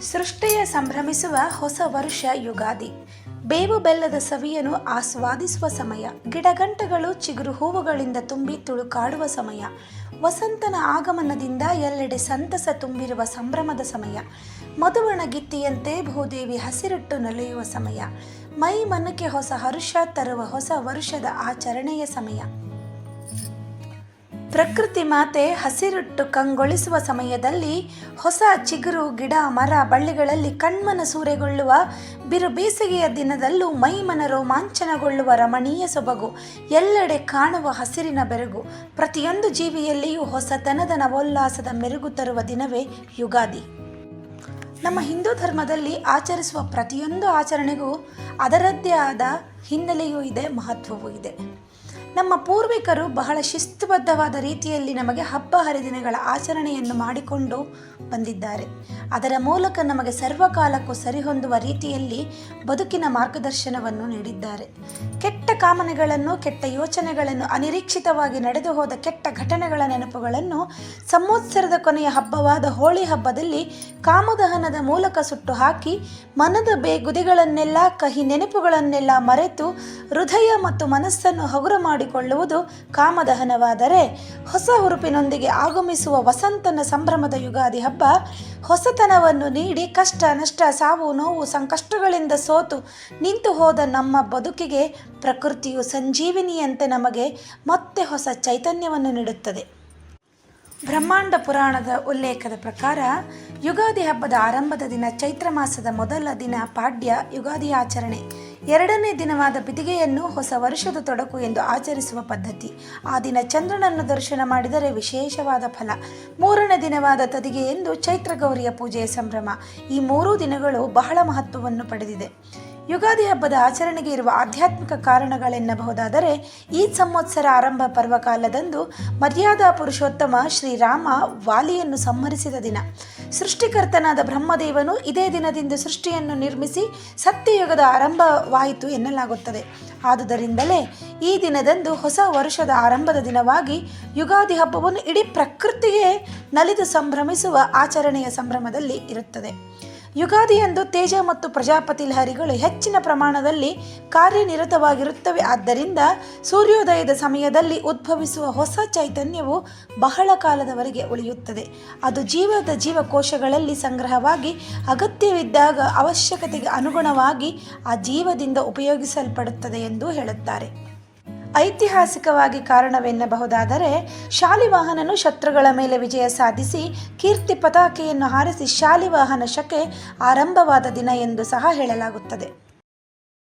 ಸೃಷ್ಟಿಯ ಸಂಭ್ರಮಿಸುವ ಹೊಸ ವರುಷ ಯುಗಾದಿ. ಬೇವು ಬೆಲ್ಲದ ಸವಿಯನ್ನು ಆಸ್ವಾದಿಸುವ ಸಮಯ. ಗಿಡಗಂಟೆಗಳು ಚಿಗುರು ಹೂವುಗಳಿಂದ ತುಂಬಿ ತುಳುಕಾಡುವ ಸಮಯ. ವಸಂತನ ಆಗಮನದಿಂದ ಎಲ್ಲೆಡೆ ಸಂತಸ ತುಂಬಿರುವ ಸಂಭ್ರಮದ ಸಮಯ. ಮಧುವಣ ಗಿತ್ತಿಯಂತೆ ಭೂದೇವಿ ಹಸಿರಿಟ್ಟು ನಲಿಯುವ ಸಮಯ. ಮೈ ಮನಕ್ಕೆ ಹೊಸ ಹರುಷ ತರುವ ಹೊಸ ವರುಷದ ಆಚರಣೆಯ ಸಮಯ. ಪ್ರಕೃತಿ ಮಾತೆ ಹಸಿರುಟ್ಟು ಕಂಗೊಳಿಸುವ ಸಮಯದಲ್ಲಿ ಹೊಸ ಚಿಗುರು, ಗಿಡ, ಮರ ಬಳ್ಳಿಗಳಲ್ಲಿ ಕಣ್ಮನ ಸೂರೆಗೊಳ್ಳುವ ಬಿರು ಬೇಸಿಗೆಯ ದಿನದಲ್ಲೂ ಮೈಮನ ರೋಮಾಂಚನಗೊಳ್ಳುವ ರಮಣೀಯ ಸೊಬಗು, ಎಲ್ಲೆಡೆ ಕಾಣುವ ಹಸಿರಿನ ಬೆರಗು, ಪ್ರತಿಯೊಂದು ಜೀವಿಯಲ್ಲಿಯೂ ಹೊಸತನದ ನವೋಲ್ಲಾಸದ ಮೆರುಗು ತರುವ ದಿನವೇ ಯುಗಾದಿ. ನಮ್ಮ ಹಿಂದೂ ಧರ್ಮದಲ್ಲಿ ಆಚರಿಸುವ ಪ್ರತಿಯೊಂದು ಆಚರಣೆಗೂ ಅದರದ್ದೇ ಆದ ಹಿನ್ನೆಲೆಯೂ ಇದೆ, ಮಹತ್ವವೂ ಇದೆ. ನಮ್ಮ ಪೂರ್ವಿಕರು ಬಹಳ ಶಿಸ್ತುಬದ್ಧವಾದ ರೀತಿಯಲ್ಲಿ ನಮಗೆ ಹಬ್ಬ ಹರಿದಿನಗಳ ಆಚರಣೆಯನ್ನು ಮಾಡಿಕೊಂಡು ಬಂದಿದ್ದಾರೆ. ಅದರ ಮೂಲಕ ನಮಗೆ ಸರ್ವಕಾಲಕ್ಕೂ ಸರಿಹೊಂದುವ ರೀತಿಯಲ್ಲಿ ಬದುಕಿನ ಮಾರ್ಗದರ್ಶನವನ್ನು ನೀಡಿದ್ದಾರೆ. ಕೆಟ್ಟ ಕಾಮನೆಗಳನ್ನು, ಕೆಟ್ಟ ಯೋಚನೆಗಳನ್ನು, ಅನಿರೀಕ್ಷಿತವಾಗಿ ನಡೆದು ಹೋದ ಕೆಟ್ಟ ಘಟನೆಗಳ ನೆನಪುಗಳನ್ನು ಸಂವತ್ಸರದ ಕೊನೆಯ ಹಬ್ಬವಾದ ಹೋಳಿ ಹಬ್ಬದಲ್ಲಿ ಕಾಮದಹನದ ಮೂಲಕ ಸುಟ್ಟು ಹಾಕಿ ಮನದ ಬೇಗುದಿಗಳನ್ನೆಲ್ಲ ಕಹಿ ನೆನಪುಗಳನ್ನೆಲ್ಲ ಮರೆತು ಹೃದಯ ಮತ್ತು ಮನಸ್ಸನ್ನು ಹಗುರ ಮಾಡಿಕೊಳ್ಳುವುದು ಕಾಮದಹನವಾದರೆ ಹೊಸ ಹುರುಪಿನೊಂದಿಗೆ ಆಗಮಿಸುವ ವಸಂತನ ಸಂಭ್ರಮದ ಯುಗಾದಿ ಹಬ್ಬ ಹೊಸತನವನ್ನು ನೀಡಿ ಕಷ್ಟ, ನಷ್ಟ, ಸಾವು, ನೋವು, ಸಂಕಷ್ಟಗಳಿಂದ ಸೋತು ನಿಂತು ಹೋದ ನಮ್ಮ ಬದುಕಿಗೆ ಪ್ರಕೃತಿಯು ಸಂಜೀವಿನಿಯಂತೆ ನಮಗೆ ಮತ್ತೆ ಹೊಸ ಚೈತನ್ಯವನ್ನು ನೀಡುತ್ತದೆ. ಬ್ರಹ್ಮಾಂಡ ಪುರಾಣದ ಉಲ್ಲೇಖದ ಪ್ರಕಾರ ಯುಗಾದಿ ಹಬ್ಬದ ಆರಂಭದ ದಿನ ಚೈತ್ರ ಮಾಸದ ಮೊದಲ ದಿನ ಪಾಡ್ಯ ಯುಗಾದಿ ಆಚರಣೆ. ಎರಡನೇ ದಿನವಾದ ಬಿದಿಗೆಯನ್ನು ಹೊಸ ವರ್ಷದ ತೊಡಕು ಎಂದು ಆಚರಿಸುವ ಪದ್ಧತಿ. ಆ ದಿನ ಚಂದ್ರನನ್ನು ದರ್ಶನ ಮಾಡಿದರೆ ವಿಶೇಷವಾದ ಫಲ. ಮೂರನೇ ದಿನವಾದ ತದಿಗೆ ಎಂದು ಚೈತ್ರ ಗೌರಿಯ ಪೂಜೆಯ ಸಂಭ್ರಮ. ಈ ಮೂರೂ ದಿನಗಳು ಬಹಳ ಮಹತ್ವವನ್ನು ಪಡೆದಿದೆ. ಯುಗಾದಿ ಹಬ್ಬದ ಆಚರಣೆಗೆ ಇರುವ ಆಧ್ಯಾತ್ಮಿಕ ಕಾರಣಗಳೆನ್ನಬಹುದಾದರೆ ಈ ಸಂವತ್ಸರ ಆರಂಭ ಪರ್ವಕಾಲದಂದು ಮರ್ಯಾದಾ ಪುರುಷೋತ್ತಮ ಶ್ರೀರಾಮ ವಾಲಿಯನ್ನು ಸಂಹರಿಸಿದ ದಿನ. ಸೃಷ್ಟಿಕರ್ತನಾದ ಬ್ರಹ್ಮದೇವನು ಇದೇ ದಿನದಿಂದ ಸೃಷ್ಟಿಯನ್ನು ನಿರ್ಮಿಸಿ ಸತ್ಯಯುಗದ ಆರಂಭವಾಯಿತು ಎನ್ನಲಾಗುತ್ತದೆ. ಆದುದರಿಂದಲೇ ಈ ದಿನದಂದು ಹೊಸ ವರ್ಷದ ಆರಂಭದ ದಿನವಾಗಿ ಯುಗಾದಿ ಹಬ್ಬವನ್ನು ಇಡೀ ಪ್ರಕೃತಿಯೇ ನಲಿದು ಸಂಭ್ರಮಿಸುವ ಆಚರಣೆಯ ಸಂಭ್ರಮದಲ್ಲಿ ಇರುತ್ತದೆ. ಯುಗಾದಿಯಂದು ತೇಜ ಮತ್ತು ಪ್ರಜಾಪತಿ ಲಹರಿಗಳು ಹೆಚ್ಚಿನ ಪ್ರಮಾಣದಲ್ಲಿ ಕಾರ್ಯನಿರತವಾಗಿರುತ್ತವೆ. ಆದ್ದರಿಂದ ಸೂರ್ಯೋದಯದ ಸಮಯದಲ್ಲಿ ಉದ್ಭವಿಸುವ ಹೊಸ ಚೈತನ್ಯವು ಬಹಳ ಕಾಲದವರೆಗೆ ಉಳಿಯುತ್ತದೆ. ಅದು ಜೀವದ ಜೀವಕೋಶಗಳಲ್ಲಿ ಸಂಗ್ರಹವಾಗಿ ಅಗತ್ಯವಿದ್ದಾಗ ಅವಶ್ಯಕತೆಗೆ ಅನುಗುಣವಾಗಿ ಆ ಜೀವದಿಂದ ಉಪಯೋಗಿಸಲ್ಪಡುತ್ತದೆ ಎಂದು ಹೇಳುತ್ತಾರೆ. ಐತಿಹಾಸಿಕವಾಗಿ ಕಾರಣವೆನ್ನಬಹುದಾದರೆ ಶಾಲಿವಾಹನನು ಶತ್ರುಗಳ ಮೇಲೆ ವಿಜಯ ಸಾಧಿಸಿ ಕೀರ್ತಿ ಪತಾಕೆಯನ್ನು ಹಾರಿಸಿ ಶಾಲಿವಾಹನ ಶಕೆ ಆರಂಭವಾದ ದಿನ ಎಂದು ಸಹ ಹೇಳಲಾಗುತ್ತದೆ.